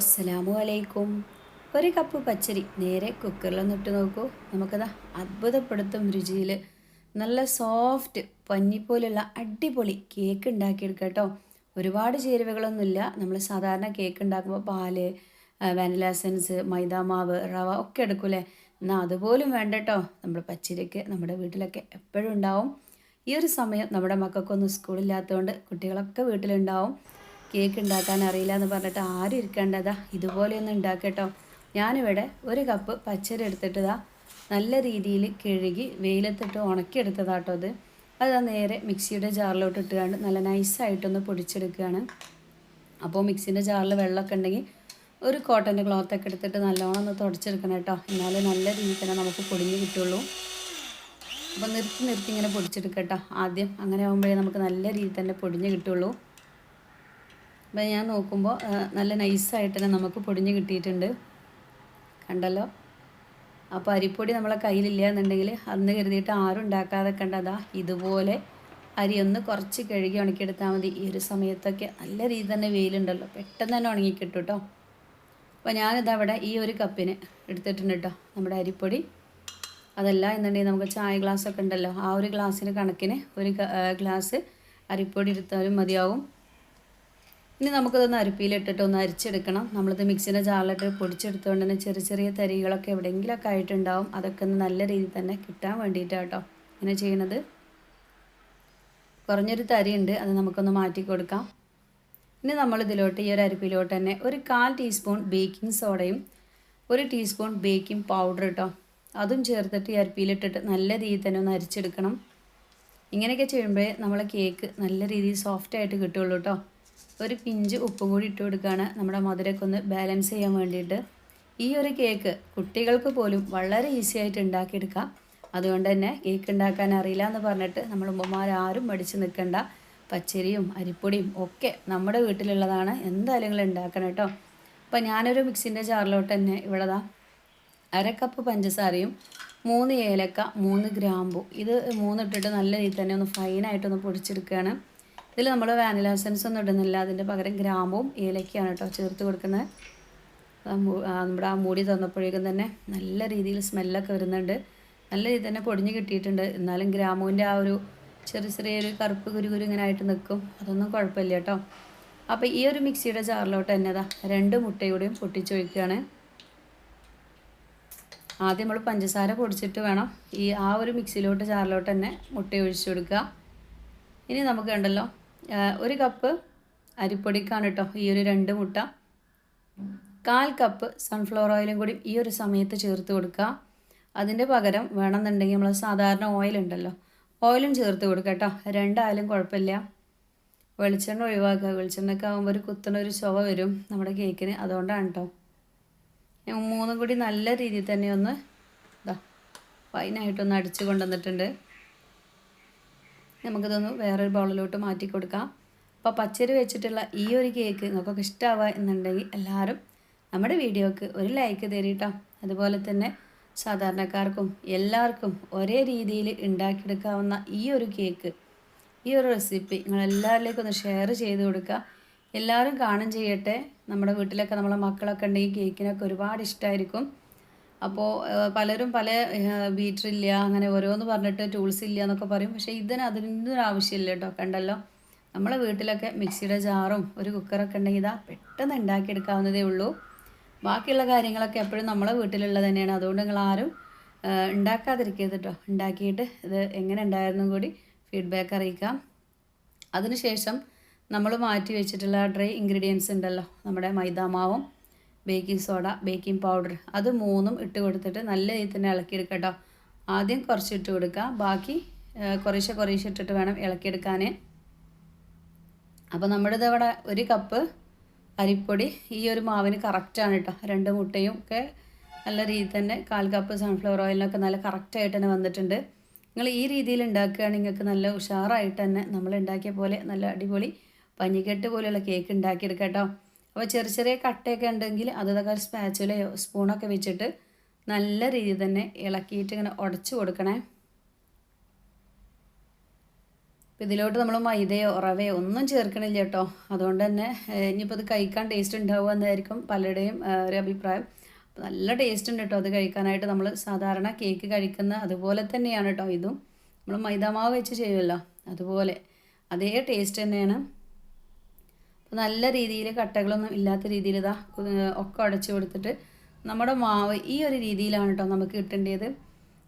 അസ്സലാമു അലൈക്കും. ഒരു കപ്പ് പച്ചരി നേരെ കുക്കറിൽ ഇട്ട് നോക്കൂ. നമുക്കതാ അത്ഭുതപ്പെടുത്തും രുചിയിൽ നല്ല സോഫ്റ്റ് പഞ്ഞി പോലുള്ള അടിപൊളി കേക്ക് ഉണ്ടാക്കിയെടുക്കുക കേട്ടോ ഒരുപാട് ചേരുവകളൊന്നുമില്ല. നമ്മൾ സാധാരണ കേക്ക് ഉണ്ടാക്കുമ്പോൾ പാൽ വാനില എസൻസ് മൈദാമാവ് റവ ഒക്കെ എടുക്കൂലേ എന്നാൽ അതുപോലും വേണ്ട കേട്ടോ നമ്മുടെ പച്ചരിക്ക് നമ്മുടെ വീട്ടിലൊക്കെ എപ്പോഴും ഉണ്ടാവും. ഈ ഒരു സമയം നമ്മുടെ മക്കൾക്കൊന്നും സ്കൂളില്ലാത്തതുകൊണ്ട് കുട്ടികളൊക്കെ വീട്ടിലുണ്ടാവും. കേക്ക് ഉണ്ടാക്കാൻ അറിയില്ല എന്ന് പറഞ്ഞിട്ട് ആരും ഇരിക്കേണ്ടതാ. ഇതുപോലെയൊന്നും ഉണ്ടാക്കട്ടോ ഞാനിവിടെ ഒരു കപ്പ് പച്ചരി എടുത്തിട്ടതാ നല്ല രീതിയിൽ കഴുകി വെയിലത്തിട്ട് ഉണക്കിയെടുത്തതാട്ടോ അത് അത് നേരെ മിക്സിയുടെ ജാറിലോട്ട് ഇട്ടുകൊണ്ട് നല്ല നൈസായിട്ടൊന്ന് പൊടിച്ചെടുക്കുകയാണ് അപ്പോൾ മിക്സിന്റെ ജാറിൽ വെള്ളമൊക്കെ ഉണ്ടെങ്കിൽ ഒരു കോട്ടന്റെ ക്ലോത്തൊക്കെ എടുത്തിട്ട് നല്ലോണം ഒന്ന് തുടച്ചെടുക്കണം കേട്ടോ. എന്നാലേ നല്ല രീതിയിൽ തന്നെ നമുക്ക് പൊടിഞ്ഞ് കിട്ടുള്ളൂ. അപ്പോൾ നിർത്തി നിർത്തി ഇങ്ങനെ പൊടിച്ചെടുക്കട്ടോ. ആദ്യം അങ്ങനെ ആകുമ്പോഴേ നമുക്ക് നല്ല രീതിയിൽ തന്നെ പൊടിഞ്ഞ് കിട്ടുള്ളൂ. അപ്പം ഞാൻ നോക്കുമ്പോൾ നല്ല നൈസായിട്ട് തന്നെ നമുക്ക് പൊടിഞ്ഞ് കിട്ടിയിട്ടുണ്ട്. കണ്ടല്ലോ? അപ്പോൾ അരിപ്പൊടി നമ്മളെ കയ്യിലില്ല എന്നുണ്ടെങ്കിൽ അന്ന് കരുതിയിട്ട് ആരും ഉണ്ടാക്കാതെ കണ്ടതാ ഇതുപോലെ അരി ഒന്ന് കുറച്ച് കഴുകി ഉണക്കിയെടുത്താൽ മതി. ഈ ഒരു സമയത്തൊക്കെ നല്ല രീതിയിൽ തന്നെ വെയിലുണ്ടല്ലോ. പെട്ടെന്ന് തന്നെ ഉണങ്ങി കിട്ടും. കേട്ടോ അപ്പോൾ ഞാനിതാ അവിടെ ഈ ഒരു കപ്പിന് എടുത്തിട്ടുണ്ട് കേട്ടോ നമ്മുടെ അരിപ്പൊടി. അതല്ല എന്നുണ്ടെങ്കിൽ നമുക്ക് ചായ ഗ്ലാസ്സൊക്കെ ഉണ്ടല്ലോ. ആ ഒരു ഗ്ലാസ്സിന് കണക്കിന് ഒരു ഗ്ലാസ് അരിപ്പൊടി എടുത്താലും മതിയാവും. ഇനി നമുക്കതൊന്ന് അരിപ്പിയിലിട്ടിട്ട് ഒന്ന് അരിച്ചെടുക്കണം. നമ്മളിത് മിക്സിന്റെ ജാറിലിട്ട് പൊടിച്ചെടുത്തുകൊണ്ട് തന്നെ ചെറിയ ചെറിയ തരികളൊക്കെ എവിടെയെങ്കിലുമൊക്കെ ആയിട്ടുണ്ടാവും. അതൊക്കെ ഒന്ന് നല്ല രീതിയിൽ തന്നെ കിട്ടാൻ വേണ്ടിയിട്ടാണ് കേട്ടോ ഇങ്ങനെ ചെയ്യണത്. കുറഞ്ഞൊരു തരിയുണ്ട് അത് നമുക്കൊന്ന് മാറ്റി കൊടുക്കാം. ഇനി നമ്മളിതിലോട്ട് ഈ ഒരു അരിപ്പിലോട്ട് തന്നെ ഒരു കാൽ ടീസ്പൂൺ ബേക്കിംഗ് സോഡയും ഒരു ടീസ്പൂൺ ബേക്കിംഗ് പൗഡർ കേട്ടോ അതും ചേർത്തിട്ട് ഈ അരിപ്പിയിലിട്ടിട്ട് നല്ല രീതിയിൽ തന്നെ ഒന്ന് അരിച്ചെടുക്കണം. ഇങ്ങനെയൊക്കെ ചെയ്യുമ്പോഴേ നമ്മളെ കേക്ക് നല്ല രീതിയിൽ സോഫ്റ്റായിട്ട് കിട്ടുള്ളൂ കേട്ടോ ഒരു പിഞ്ച് ഉപ്പും കൂടി ഇട്ട് കൊടുക്കുകയാണ് നമ്മുടെ മധുരമൊക്കെ ഒന്ന് ബാലൻസ് ചെയ്യാൻ വേണ്ടിയിട്ട്. ഈ ഒരു കേക്ക് കുട്ടികൾക്ക് പോലും വളരെ ഈസി ആയിട്ട് ഉണ്ടാക്കിയെടുക്കാം. അതുകൊണ്ട് തന്നെ കേക്ക് ഉണ്ടാക്കാൻ അറിയില്ല എന്ന് പറഞ്ഞിട്ട് നമ്മൾ ഉമ്മമാരാരും മടിച്ച് നിൽക്കണ്ട. പച്ചരിയും അരിപ്പൊടിയും ഒക്കെ നമ്മുടെ വീട്ടിലുള്ളതാണ്. എന്തായാലും നിങ്ങൾ ഉണ്ടാക്കണം കേട്ടോ. അപ്പോൾ ഞാനൊരു മിക്സിന്റെ ജാറിലോട്ട് തന്നെ ഇവിടെതാ അര കപ്പ് പഞ്ചസാരയും മൂന്ന് ഏലക്ക മൂന്ന് ഗ്രാമ്പു. ഇത് മൂന്നിട്ടിട്ട് നല്ല രീതിയിൽ തന്നെ ഒന്ന് ഫൈനായിട്ടൊന്ന് പൊടിച്ചെടുക്കുകയാണ്. ഇതിൽ നമ്മൾ വാനില എസൻസ് ഒന്നും ഇടുന്നില്ല. അതിന്റെ പകരം ഗ്രാമ്പും ഏലക്കയാണ് കേട്ടോ ചേർത്ത് കൊടുക്കുന്നത്. നമ്മുടെ ആ മൂടി തന്നപ്പോഴേക്കും തന്നെ നല്ല രീതിയിൽ സ്മെല്ലൊക്കെ വരുന്നുണ്ട്. നല്ല രീതിയിൽ തന്നെ പൊടിഞ്ഞ് കിട്ടിയിട്ടുണ്ട്. എന്നാലും ഗ്രാമുവിന്റെ ആ ഒരു ചെറിയ ചെറിയൊരു കറുപ്പ് കുരു കുരു ഇങ്ങനെ ആയിട്ട് നിൽക്കും അതൊന്നും കുഴപ്പമില്ല കേട്ടോ. അപ്പോൾ ഈ ഒരു മിക്സിയുടെ ജാറിലോട്ട് തന്നെ അതാ രണ്ട് മുട്ടയൂടെയും പൊട്ടിച്ചൊഴിക്കുകയാണ്. ആദ്യം നമ്മൾ പഞ്ചസാര പൊടിച്ചിട്ട് വേണം ഈ ആ ഒരു മിക്സിയിലോട്ട് ജാറിലോട്ട് തന്നെ മുട്ട ഒഴിച്ചു കൊടുക്കുക. ഇനി നമുക്ക് കണ്ടല്ലോ ഒരു കപ്പ് അരിപ്പൊടിക്കാണ് കേട്ടോ ഈ ഒരു രണ്ട് മുട്ട. കാൽ കപ്പ് സൺഫ്ലവർ ഓയിലും കൂടി ഈ ഒരു സമയത്ത് ചേർത്ത് കൊടുക്കുക. അതിന്റെ പകരം വേണമെന്നുണ്ടെങ്കിൽ നമ്മൾ സാധാരണ ഓയിൽ ഉണ്ടല്ലോ ഓയിലും ചേർത്ത് കൊടുക്കുക കേട്ടോ. രണ്ടായാലും കുഴപ്പമില്ല. വെളിച്ചെണ്ണ ഒഴിവാക്കുക. വെളിച്ചെണ്ണയൊക്കെ ആകുമ്പോൾ ഒരു കുത്തണ ഒരു ചുവ വരും നമ്മുടെ കേക്കിന്. അതുകൊണ്ടാണ് കേട്ടോ. മൂന്നും കൂടി നല്ല രീതിയിൽ തന്നെ ഒന്ന് ഇതാ ഫൈനായിട്ടൊന്ന് അടിച്ചു കൊണ്ടുവന്നിട്ടുണ്ട്. നമുക്കിതൊന്ന് വേറൊരു ബൗളിലോട്ട് മാറ്റി കൊടുക്കാം. അപ്പോൾ പച്ചരി വെച്ചിട്ടുള്ള ഈ ഒരു കേക്ക് നിങ്ങൾക്കൊക്കെ ഇഷ്ടമാവുക എന്നുണ്ടെങ്കിൽ എല്ലാവരും നമ്മുടെ വീഡിയോക്ക് ഒരു ലൈക്ക് തരീട്ടോ. അതുപോലെ തന്നെ സാധാരണക്കാർക്കും എല്ലാവർക്കും ഒരേ രീതിയിൽ ഉണ്ടാക്കിയെടുക്കാവുന്ന ഈ ഒരു കേക്ക് ഈ ഒരു റെസിപ്പി നിങ്ങൾ എല്ലാവരിലേക്കും ഒന്ന് ഷെയർ ചെയ്ത് കൊടുക്കുക. എല്ലാവരും കാണും ചെയ്യട്ടെ. നമ്മുടെ വീട്ടിലൊക്കെ നമ്മളെ മക്കളൊക്കെ ഉണ്ടെങ്കിൽ കേക്കിനൊക്കെ ഒരുപാട് ഇഷ്ടമായിരിക്കും അപ്പോൾ പലരും പല ബീറ്ററില്ല അങ്ങനെ ഓരോന്ന് പറഞ്ഞിട്ട് ടൂൾസ് ഇല്ല എന്നൊക്കെ പറയും. പക്ഷേ ഇതിന് അതിനൊന്നും ഒരു ആവശ്യമില്ല കേട്ടോ. കണ്ടല്ലോ? നമ്മളെ വീട്ടിലൊക്കെ മിക്സിയുടെ ജാറും ഒരു കുക്കറൊക്കെ ഉണ്ടെങ്കിൽ ഇതാ പെട്ടെന്ന് ഉണ്ടാക്കിയെടുക്കാവുന്നതേ ഉള്ളൂ. ബാക്കിയുള്ള കാര്യങ്ങളൊക്കെ എപ്പോഴും നമ്മളെ വീട്ടിലുള്ളത് തന്നെയാണ്. അതുകൊണ്ട് നിങ്ങൾ ആരും ഉണ്ടാക്കാതിരിക്കരുത് കേട്ടോ. ഉണ്ടാക്കിയിട്ട് ഇത് എങ്ങനെ ഉണ്ടായിരുന്നു കൂടി ഫീഡ്ബാക്ക് അറിയിക്കാം. അതിനുശേഷം നമ്മൾ മാറ്റി വെച്ചിട്ടുള്ള ഡ്രൈ ഇൻഗ്രീഡിയൻസ് ഉണ്ടല്ലോ. നമ്മുടെ മൈദാമാവും ബേക്കിംഗ് സോഡ ബേക്കിംഗ് പൗഡർ. അത് മൂന്നും ഇട്ട് കൊടുത്തിട്ട് നല്ല രീതിയിൽ തന്നെ ഇളക്കിയെടുക്കുക ആദ്യം കുറച്ച് ഇട്ട് കൊടുക്കുക ബാക്കി കുറേശ്ശെ കുറേശ്ശെ ഇട്ടിട്ട് വേണം ഇളക്കിയെടുക്കാൻ അപ്പോൾ നമ്മുടെ ഇതവിടെ ഒരു കപ്പ് അരിപ്പൊടി ഈ ഒരു മാവിന് കറക്റ്റാണ് കേട്ടോ രണ്ട് മുട്ടയും ഒക്കെ നല്ല രീതിയിൽ തന്നെ കാൽ കപ്പ് സൺഫ്ലവർ ഓയിലിനൊക്കെ നല്ല കറക്റ്റായിട്ട് തന്നെ വന്നിട്ടുണ്ട്. നിങ്ങൾ ഈ രീതിയിൽ ഉണ്ടാക്കുകയാണെങ്കിൽ നിങ്ങൾക്ക് നല്ല ഉഷാറായിട്ട് തന്നെ നമ്മൾ ഉണ്ടാക്കിയ പോലെ നല്ല അടിപൊളി പഞ്ഞിക്കെട്ട് പോലെയുള്ള കേക്ക് ഉണ്ടാക്കിയെടുക്കാം കേട്ടോ അപ്പോൾ ചെറിയ ചെറിയ കട്ടയൊക്കെ ഉണ്ടെങ്കിൽ അതൊക്കെ സ്പാച്ചുലയോ സ്പൂണൊക്കെ വെച്ചിട്ട് നല്ല രീതിയിൽ തന്നെ ഇളക്കിയിട്ട് ഇങ്ങനെ ഉടച്ചു കൊടുക്കണേ. അപ്പോൾ ഇതിലോട്ട് നമ്മൾ മൈദയോ റവയോ ഒന്നും ചേർക്കണില്ല കേട്ടോ. അതുകൊണ്ട് തന്നെ ഇനിയിപ്പോൾ അത് കഴിക്കാൻ ടേസ്റ്റ് ഉണ്ടാവുക എന്നായിരിക്കും പലരുടെയും ഒരു അഭിപ്രായം. നല്ല ടേസ്റ്റ് ഉണ്ട് കേട്ടോ അത് കഴിക്കാനായിട്ട്. നമ്മൾ സാധാരണ കേക്ക് കഴിക്കുന്ന അതുപോലെ തന്നെയാണ് കേട്ടോ ഇതും. നമ്മൾ മൈദാമാവ് വെച്ച് ചെയ്യുമല്ലോ അതുപോലെ. അതേ ടേസ്റ്റ് തന്നെയാണ്. നല്ല രീതിയിൽ കട്ടകളൊന്നും ഇല്ലാത്ത രീതിയിൽ ഇതാ ഒക്കെ അടച്ചു കൊടുത്തിട്ട് നമ്മുടെ മാവ് ഈ ഒരു രീതിയിലാണ് കേട്ടോ നമുക്ക് കിട്ടേണ്ടത്.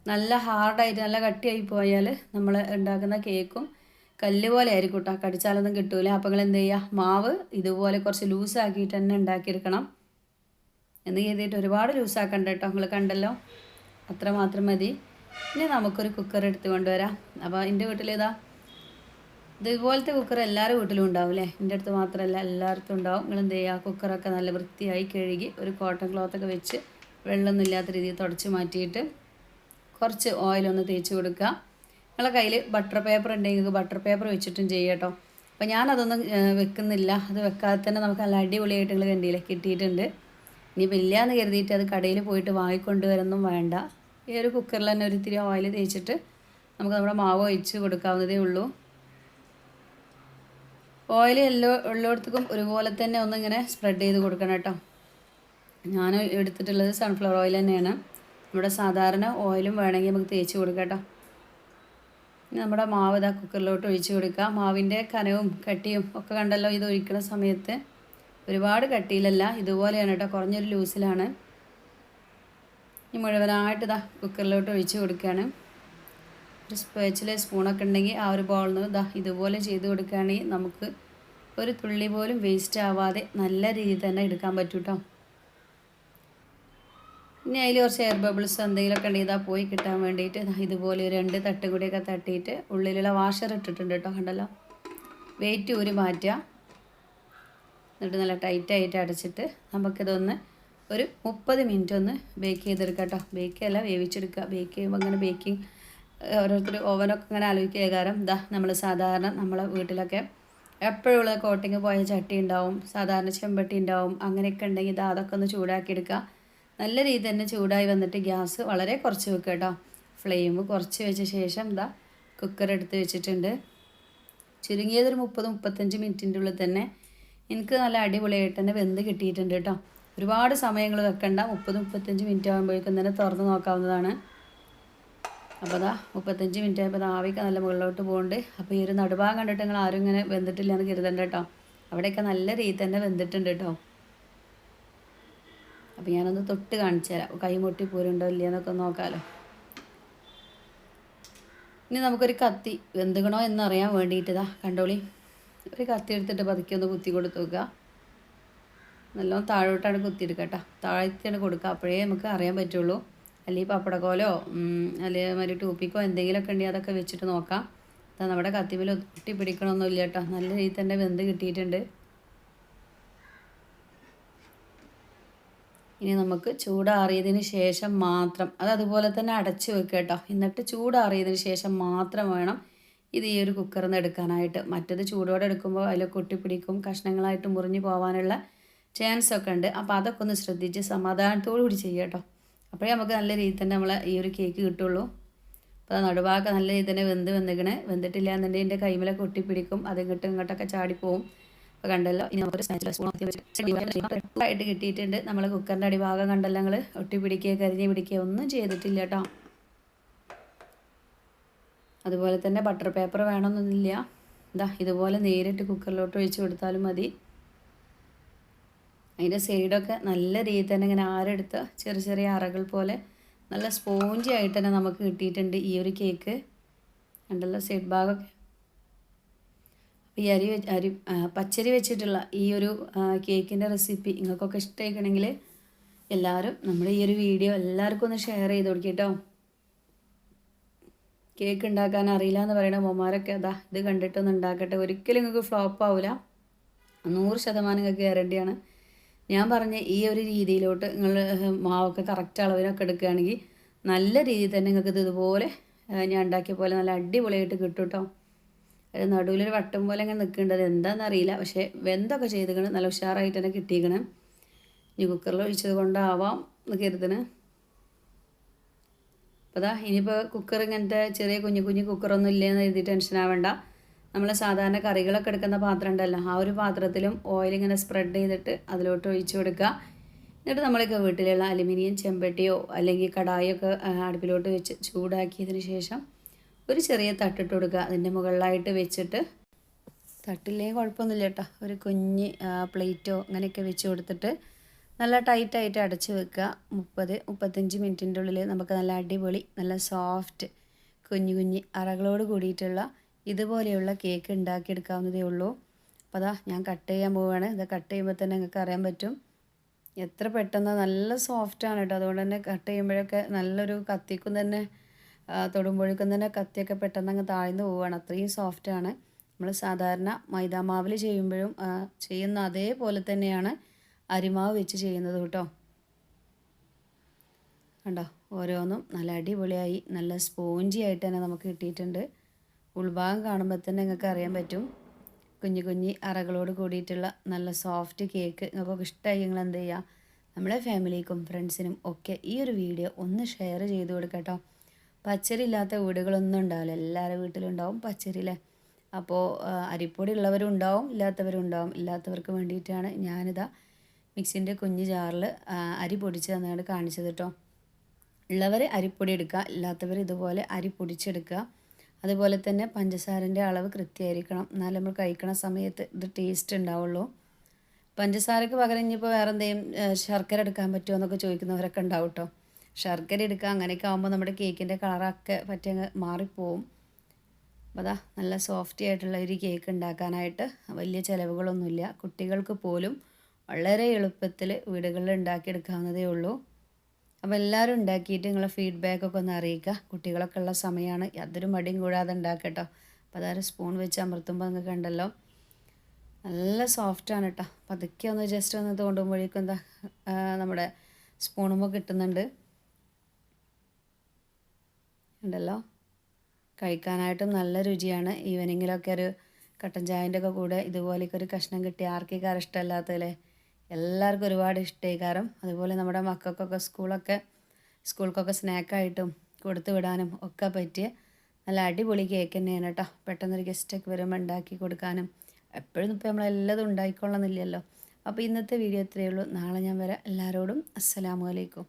നല്ല ഹാർഡായിട്ട് നല്ല കട്ടിയായി പോയാൽ നമ്മൾ ഉണ്ടാക്കുന്ന കേക്കും കല്ല് പോലെ ആയിരിക്കും കേട്ടോ കടിച്ചാലൊന്നും കിട്ടൂല. അപ്പോൾ നിങ്ങൾ എന്ത് ചെയ്യുക മാവ് ഇതുപോലെ കുറച്ച് ലൂസാക്കിയിട്ട് തന്നെ ഉണ്ടാക്കിയെടുക്കണം. എന്ന് കരുതിയിട്ട് ഒരുപാട് ലൂസാക്കണ്ട കേട്ടോ നിങ്ങൾ കണ്ടല്ലോ? അത്ര മാത്രം മതി. ഇനി നമുക്കൊരു കുക്കർ എടുത്ത് കൊണ്ടുവരാം. അപ്പോൾ എന്റെ വീട്ടിലിതാ ഇതുപോലത്തെ കുക്കർ എല്ലാവരുടെ വീട്ടിലും ഉണ്ടാവും അല്ലേ എന്റെ അടുത്ത് മാത്രമല്ല എല്ലായിടത്തും ഉണ്ടാവും. നിങ്ങൾ എന്ത് ചെയ്യുക? കുക്കറൊക്കെ നല്ല വൃത്തിയായി കഴുകി ഒരു കോട്ടൺ ക്ലോത്തൊക്കെ വെച്ച് വെള്ളമൊന്നും ഇല്ലാത്ത രീതിയിൽ തുടച്ച് മാറ്റിയിട്ട് കുറച്ച് ഓയിലൊന്ന് തേച്ച് കൊടുക്കുക. നിങ്ങളെ കയ്യിൽ ബട്ടർ പേപ്പർ ഉണ്ടെങ്കിൽ ബട്ടർ പേപ്പർ വെച്ചിട്ടും ചെയ്യുക കേട്ടോ. അപ്പോൾ ഞാനതൊന്നും വെക്കുന്നില്ല. അത് വെക്കാതെ തന്നെ നമുക്ക് നല്ല അടിപൊളിയായിട്ട് നിങ്ങൾ കണ്ടില്ലേ? കിട്ടിയിട്ടുണ്ട്. ഇനിയിപ്പോൾ എന്ന് കരുതിയിട്ട് അത് കടയിൽ പോയിട്ട് വാങ്ങിക്കൊണ്ട് വരൊന്നും വേണ്ട. ഈ ഒരു കുക്കറിൽ തന്നെ ഒരു ഇത്തിരി ഓയിൽ തേച്ചിട്ട് നമുക്ക് നമ്മുടെ മാവ് ഒഴിച്ച് കൊടുക്കാവുന്നതേ ഉള്ളൂ. ഓയിൽ എല്ലാ എല്ലായിടത്തേക്കും ഒരുപോലെ തന്നെ ഒന്നിങ്ങനെ സ്പ്രെഡ് ചെയ്ത് കൊടുക്കണം കേട്ടോ. ഞാൻ എടുത്തിട്ടുള്ളത് സൺഫ്ലവർ ഓയിൽ തന്നെയാണ്. നമ്മുടെ സാധാരണ ഓയിലും വേണമെങ്കിൽ നമുക്ക് തേച്ച് കൊടുക്കാം നമ്മുടെ മാവ് ഇതാ കുക്കറിലോട്ട് ഒഴിച്ച് കൊടുക്കുക മാവിന്റെ കനവും കട്ടിയും ഒക്കെ കണ്ടല്ലോ ഇത് ഒഴിക്കുന്ന സമയത്ത്. ഒരുപാട് കട്ടിയിലല്ല ഇതുപോലെയാണ് കേട്ടോ കുറഞ്ഞൊരു ലൂസിലാണ് ഇനി മുഴുവനായിട്ട് ഇതാ കുക്കറിലോട്ട് ഒഴിച്ച് കൊടുക്കുകയാണ്. ഒരു സ്പേച്ചിലെ സ്പൂണൊക്കെ ഉണ്ടെങ്കിൽ ആ ഒരു ബോളിൽ നിന്ന് ഇതാ ഇതുപോലെ ചെയ്ത് കൊടുക്കുകയാണെങ്കിൽ നമുക്ക് ഒരു തുള്ളി പോലും വേസ്റ്റ് ആവാതെ നല്ല രീതിയിൽ തന്നെ എടുക്കാൻ പറ്റും കേട്ടോ ഇനി അതിൽ കുറച്ച് എയർ ബബിൾസ് എന്തെങ്കിലുമൊക്കെ ഉണ്ടെങ്കിൽ ഇതാ പോയി കിട്ടാൻ വേണ്ടിയിട്ട് ഇതുപോലെ രണ്ട് തട്ട് കൂടിയൊക്കെ തട്ടിയിട്ട് ഉള്ളിലുള്ള വാഷർ ഇട്ടിട്ടുണ്ട് കേട്ടോ കണ്ടല്ലോ? വെയിറ്റ് ഒരു മാറ്റുക എന്നിട്ട് നല്ല ടൈറ്റായിട്ട് അടച്ചിട്ട് നമുക്കിതൊന്ന് ഒരു മുപ്പത് മിനിറ്റ് ഒന്ന് ബേക്ക് ചെയ്തെടുക്കാം കേട്ടോ. ബേക്ക് അല്ല വേവിച്ചെടുക്കുക. ബേക്ക് ചെയ്യുമ്പോൾ അങ്ങനെ ബേക്കിംഗ് ഓരോരുത്തർ ഓവനൊക്കെ ഇങ്ങനെ ആലോചിക്കുക. കാരണം ഇതാ നമ്മൾ സാധാരണ നമ്മളെ വീട്ടിലൊക്കെ എപ്പോഴും ഉള്ള കോട്ടിങ് പോയ ചട്ടി ഉണ്ടാവും സാധാരണ ചെമ്പട്ടി ഉണ്ടാവും അങ്ങനെയൊക്കെ ഉണ്ടെങ്കിൽ ഇതാ അതൊക്കെ ഒന്ന് ചൂടാക്കി എടുക്കുക. നല്ല രീതി തന്നെ ചൂടായി വന്നിട്ട് ഗ്യാസ് വളരെ കുറച്ച് വെക്കുക കേട്ടോ. ഫ്ലെയിം കുറച്ച് വെച്ച ശേഷം ഇതാ കുക്കർ എടുത്ത് വെച്ചിട്ടുണ്ട്. ചുരുങ്ങിയതൊരു മുപ്പത് മുപ്പത്തഞ്ച് മിനിറ്റിന്റെ ഉള്ളിൽ തന്നെ എനിക്ക് നല്ല അടിപൊളിയായിട്ട് തന്നെ വെന്ത് കിട്ടിയിട്ടുണ്ട് കേട്ടോ. ഒരുപാട് സമയങ്ങൾ വെക്കണ്ട. മുപ്പത് മുപ്പത്തഞ്ച് മിനിറ്റ് ആകുമ്പോഴേക്കും തന്നെ തുറന്ന് നോക്കാവുന്നതാണ്. അപ്പോൾ അതാ മുപ്പത്തഞ്ച് മിനിറ്റ് ആയപ്പോൾ ആവിക്ക് നല്ല മുകളിലോട്ട് പോകുന്നുണ്ട് അപ്പോൾ ഈ ഒരു നടുഭാഗം കണ്ടിട്ട് നിങ്ങൾ ആരും ഇങ്ങനെ വെന്തിട്ടില്ല എന്ന് കരുതണ്ട കേട്ടോ അവിടെയൊക്കെ നല്ല രീതി തന്നെ വെന്തിട്ടുണ്ട് കേട്ടോ അപ്പോൾ ഞാനൊന്ന് തൊട്ട് കാണിച്ചു തരാം. കൈ മുട്ടി പോരുണ്ടോ ഇല്ലയെന്നൊക്കെ നോക്കാമല്ലോ ഇനി നമുക്കൊരു കത്തി വെന്തുകണോ എന്നറിയാൻ വേണ്ടിയിട്ടതാ കണ്ടോളി. ഒരു കത്തി എടുത്തിട്ട് പതുക്കി ഒന്ന് കുത്തി കൊടുത്ത് നോക്കുക. നല്ലോണം താഴോട്ടാണ് കുത്തിയെടുക്കുക കേട്ടോ താഴ്ത്തിയാണ് കൊടുക്കുക. അപ്പോഴേ നമുക്ക് അറിയാൻ പറ്റുള്ളൂ. അല്ലെങ്കിൽ പപ്പടക്കോലോ അല്ലെങ്കിൽ മറ്റേ ടൂപ്പിക്കോ എന്തെങ്കിലുമൊക്കെ ഉണ്ടെങ്കിൽ അതൊക്കെ വെച്ചിട്ട് നോക്കാം. അതാ നമ്മുടെ കത്തിമിൽ ഒട്ടി പിടിക്കണമൊന്നുമില്ല കേട്ടോ. നല്ല രീതിയിൽ തന്നെ വെന്ത് കിട്ടിയിട്ടുണ്ട്. ഇനി നമുക്ക് ചൂടാറിയതിന് ശേഷം മാത്രം അത് അതുപോലെ തന്നെ അടച്ചു വെക്കുക കേട്ടോ. എന്നിട്ട് ചൂടാറിയതിന് ശേഷം മാത്രം വേണം ഇത് ഈ ഒരു കുക്കറിൽ നിന്ന് എടുക്കാനായിട്ട്. മറ്റത് ചൂടോടെ എടുക്കുമ്പോൾ അതിൽ കൊട്ടിപ്പിടിക്കും കഷ്ണങ്ങളായിട്ട് മുറിഞ്ഞു പോകാനുള്ള ചാൻസ് ഒക്കെ ഉണ്ട്. അപ്പോൾ അതൊക്കെ ഒന്ന് ശ്രദ്ധിച്ച് സമാധാനത്തോടു കൂടി ചെയ്യാം കേട്ടോ. അപ്പോഴേ നമുക്ക് നല്ല രീതിയിൽ തന്നെ നമ്മളെ ഈ ഒരു കേക്ക് കിട്ടുള്ളൂ. അപ്പോൾ നടുവാക്ക നല്ല രീതിയിൽ തന്നെ വെന്ത് വെന്തിക്കണേ വെന്തിട്ടില്ല എന്നുണ്ടെങ്കിൽ എന്റെ കൈമലൊക്കെ ഒട്ടിപ്പിടിക്കും. അത് ഇങ്ങോട്ടും ഇങ്ങോട്ടൊക്കെ ചാടിപ്പോവും. അപ്പോൾ കണ്ടല്ലോ? ഇനി നമുക്കൊരു സ്പാച്ചുല സ്പൂൺ ആയിട്ട് കിട്ടിയിട്ടുണ്ട്. നമ്മൾ കുക്കറിന്റെ അടിഭാഗം കണ്ടല്ലോ ഞങ്ങൾ ഒട്ടിപ്പിടിക്കുക കരിഞ്ഞ് പിടിക്കുക ഒന്നും ചെയ്തിട്ടില്ല കേട്ടോ. അതുപോലെ തന്നെ ബട്ടർ പേപ്പർ വേണമെന്നൊന്നുമില്ല ഇതാ ഇതുപോലെ നേരിട്ട് കുക്കറിലോട്ട് ഒഴിച്ച് കൊടുത്താലും മതി. അതിന്റെ സൈഡൊക്കെ നല്ല രീതിയിൽ തന്നെ ഇങ്ങനെ ആരെടുത്ത ചെറിയ ചെറിയ അറകൾ പോലെ നല്ല സ്പോഞ്ചി ആയിട്ട് തന്നെ നമുക്ക് കിട്ടിയിട്ടുണ്ട് ഈ ഒരു കേക്ക് കണ്ടല്ലോ സൈഡ് ഭാഗമൊക്കെ. അപ്പോൾ ഈ അരി അരി പച്ചരി വെച്ചിട്ടുള്ള ഈ ഒരു കേക്കിന്റെ റെസിപ്പി നിങ്ങൾക്കൊക്കെ ഇഷ്ടമായിക്കണമെങ്കിൽ എല്ലാവരും നമ്മുടെ ഈ ഒരു വീഡിയോ എല്ലാവർക്കും ഒന്ന് ഷെയർ ചെയ്ത് കേട്ടോ. കേക്ക് ഉണ്ടാക്കാൻ അറിയില്ല എന്ന് പറയുന്ന മോമാരൊക്കെ അതാ ഇത് കണ്ടിട്ടൊന്ന് ഉണ്ടാക്കട്ടെ. ഒരിക്കലും നിങ്ങൾക്ക് ഫ്ലോപ്പ് ആവില്ല നൂറ് ശതമാനം നിങ്ങൾക്ക് ഗ്യാരണ്ടിയാണ് ഞാൻ പറഞ്ഞ ഈ ഒരു രീതിയിലോട്ട് നിങ്ങൾ മാവൊക്കെ കറക്റ്റ് അളവിനൊക്കെ എടുക്കുകയാണെങ്കിൽ നല്ല രീതിയിൽ തന്നെ നിങ്ങൾക്ക് ഇത് ഇതുപോലെ ഞാൻ ഉണ്ടാക്കിയ പോലെ നല്ല അടിപൊളിയായിട്ട് കിട്ടും കേട്ടോ അത് നടുവിലൊരു വട്ടം പോലെ ഇങ്ങനെ നിൽക്കേണ്ടത് എന്താണെന്ന് അറിയില്ല. പക്ഷേ വെന്തൊക്കെ ചെയ്തിക്കണം നല്ല ഉഷാറായിട്ട് തന്നെ കിട്ടിയിരിക്കണം. ഇനി കുക്കറിൽ ഒഴിച്ചത് കൊണ്ടാവാം എന്ന് കരുതണ്. അപ്പോൾ അതാ ഇനിയിപ്പോൾ കുക്കർ ഇങ്ങനത്തെ ചെറിയ കുഞ്ഞു കുഞ്ഞു കുക്കറൊന്നും ഇല്ലയെന്ന് എഴുതി ടെൻഷൻ ആവേണ്ട. നമ്മൾ സാധാരണ കറികളൊക്കെ എടുക്കുന്ന പാത്രം ഉണ്ടല്ലോ ആ ഒരു പാത്രത്തിലും ഓയിൽ ഇങ്ങനെ സ്പ്രെഡ് ചെയ്തിട്ട് അതിലോട്ട് ഒഴിച്ചു കൊടുക്കുക. എന്നിട്ട് നമ്മളൊക്കെ വീട്ടിലുള്ള അലുമിനിയം ചെമ്പട്ടിയോ അല്ലെങ്കിൽ കടായൊക്കെ അടുപ്പിലോട്ട് വെച്ച് ചൂടാക്കിയതിന് ശേഷം ഒരു ചെറിയ തട്ടിട്ട് കൊടുക്കുക. അതിന്റെ മുകളിലായിട്ട് വെച്ചിട്ട് തട്ടില്ലേ? കുഴപ്പമൊന്നുമില്ല കേട്ടോ. ഒരു കുഞ്ഞ് പ്ലേറ്റോ അങ്ങനെയൊക്കെ വെച്ച് കൊടുത്തിട്ട് നല്ല ടൈറ്റായിട്ട് അടച്ച് വെക്കുക. മുപ്പത് മുപ്പത്തഞ്ച് മിനിറ്റിന്റെ ഉള്ളിൽ നമുക്ക് നല്ല അടിപൊളി നല്ല സോഫ്റ്റ് കുഞ്ഞു കുഞ്ഞ് അറകളോട് കൂടിയിട്ടുള്ള ഇതുപോലെയുള്ള കേക്ക് ഉണ്ടാക്കിയെടുക്കാവുന്നതേ ഉള്ളൂ. അപ്പോൾ അതാ ഞാൻ കട്ട് ചെയ്യാൻ പോവുകയാണ്. ഇത് കട്ട് ചെയ്യുമ്പോൾ തന്നെ നിങ്ങൾക്ക് അറിയാൻ പറ്റും. എത്ര പെട്ടെന്ന് നല്ല സോഫ്റ്റാണ് കേട്ടോ. അതുകൊണ്ട് തന്നെ കട്ട് ചെയ്യുമ്പോഴൊക്കെ നല്ലൊരു കത്തിക്കും തന്നെ തൊടുമ്പോഴേക്കും തന്നെ കത്തിയൊക്കെ പെട്ടെന്ന് അങ്ങ് താഴ്ന്നു പോവുകയാണ്. അത്രയും സോഫ്റ്റാണ് നമ്മൾ സാധാരണ മൈദാമാവിൽ ചെയ്യുമ്പോഴും ചെയ്യുന്ന അതേപോലെ തന്നെയാണ് അരിമാവ് വെച്ച് ചെയ്യുന്നത് കേട്ടോ. കണ്ടോ? ഓരോന്നും നല്ല അടിപൊളിയായി നല്ല സ്പോഞ്ചി ആയിട്ട് തന്നെ നമുക്ക് കിട്ടിയിട്ടുണ്ട്. ഉൾഭാഗം കാണുമ്പോൾ തന്നെ നിങ്ങൾക്ക് അറിയാൻ പറ്റും. കുഞ്ഞു കുഞ്ഞി അറകളോട് കൂടിയിട്ടുള്ള നല്ല സോഫ്റ്റ് കേക്ക് നിങ്ങൾക്കൊക്കെ ഇഷ്ടമായി നിങ്ങൾ എന്ത് ചെയ്യുക നമ്മുടെ ഫാമിലിക്കും ഫ്രണ്ട്സിനും ഒക്കെ ഈ ഒരു വീഡിയോ ഒന്ന് ഷെയർ ചെയ്ത് കൊടുക്കട്ടോ പച്ചരി ഇല്ലാത്ത വീടുകളൊന്നും ഉണ്ടാവില്ല. എല്ലാവരുടെ വീട്ടിലുണ്ടാവും പച്ചരിയിലെ അപ്പോൾ അരിപ്പൊടി ഉള്ളവരും ഉണ്ടാവും ഇല്ലാത്തവരും ഉണ്ടാവും. ഇല്ലാത്തവർക്ക് വേണ്ടിയിട്ടാണ് ഞാനിതാ മിക്സിന്റെ കുഞ്ഞ് ജാറിൽ അരി പൊടിച്ച് തന്നാണ് കാണിച്ചത് കേട്ടോ ഉള്ളവർ അരിപ്പൊടി എടുക്കുക ഇല്ലാത്തവർ ഇതുപോലെ അരി പൊടിച്ചെടുക്കുക അതുപോലെ തന്നെ പഞ്ചസാരന്റെ അളവ് കൃത്യമായിരിക്കണം. എന്നാലും നമ്മൾ കഴിക്കണ സമയത്ത് ഇത് ടേസ്റ്റ് ഉണ്ടാവുള്ളൂ. പഞ്ചസാരക്ക് പകരം ഇനിയിപ്പോൾ വേറെ എന്തെങ്കിലും ശർക്കര എടുക്കാൻ പറ്റുമോ എന്നൊക്കെ ചോദിക്കുന്നവരൊക്കെ ഉണ്ടാവും കേട്ടോ ശർക്കര എടുക്കുക അങ്ങനെയൊക്കെ ആകുമ്പോൾ നമ്മുടെ കേക്കിന്റെ കളറൊക്കെ പറ്റി അങ്ങ് മാറിപ്പോവും. അപ്പോൾ അതാ നല്ല സോഫ്റ്റി ആയിട്ടുള്ള ഒരു കേക്ക് ഉണ്ടാക്കാനായിട്ട് വലിയ ചിലവുകളൊന്നുമില്ല. കുട്ടികൾക്ക് പോലും വളരെ എളുപ്പത്തിൽ വീടുകളിൽ ഉണ്ടാക്കിയെടുക്കാവുന്നതേ ഉള്ളൂ. അപ്പോൾ എല്ലാവരും ഉണ്ടാക്കിയിട്ട് നിങ്ങളെ ഫീഡ്ബാക്കൊക്കെ ഒന്ന് അറിയിക്കുക കുട്ടികളൊക്കെ ഉള്ള സമയമാണ് യാതൊരു മടിയും കൂടാതെ ഉണ്ടാക്കട്ടോ. അപ്പോൾ അതായത് സ്പൂൺ വെച്ച് അമർത്തുമ്പോൾ നിങ്ങൾക്ക് കണ്ടല്ലോ. നല്ല സോഫ്റ്റാണ് കേട്ടോ പതുക്കെ ഒന്ന് ജസ്റ്റ് ഒന്ന് തോണ്ടുമ്പോഴേക്കും എന്താ നമ്മുടെ സ്പൂണുമ്പോൾ കിട്ടുന്നുണ്ട്. ഉണ്ടല്ലോ കഴിക്കാനായിട്ടും നല്ല രുചിയാണ്. ഈവനിങ്ങിലൊക്കെ ഒരു കട്ടൻ ചായന്റെ ഒക്കെ കൂടെ ഇതുപോലെയൊക്കെ ഒരു കഷ്ണം കിട്ടി ആർക്കേക്കാരം ഇഷ്ടമല്ലാത്തല്ലേ എല്ലാവർക്കും ഒരുപാട് ഇഷ്ടമായി കാരണം അതുപോലെ നമ്മുടെ മക്കൾക്കൊക്കെ സ്കൂളൊക്കെ സ്കൂൾക്കൊക്കെ സ്നാക്കായിട്ടും കൊടുത്തു വിടാനും ഒക്കെ പറ്റിയ നല്ല അടിപൊളി കേക്ക് തന്നെയാണ് കേട്ടോ പെട്ടെന്നൊരു ഗസ്റ്റൊക്കെ വരുമ്പോൾ ഉണ്ടാക്കി കൊടുക്കാനും. എപ്പോഴും ഇപ്പോൾ നമ്മളെല്ലതും ഉണ്ടായിക്കൊള്ളണമെന്നില്ലല്ലോ അപ്പോൾ ഇന്നത്തെ വീഡിയോ ഇത്രയേ ഉള്ളൂ. നാളെ ഞാൻ വരാം. എല്ലാവരോടും അസ്സലാമു അലൈക്കും.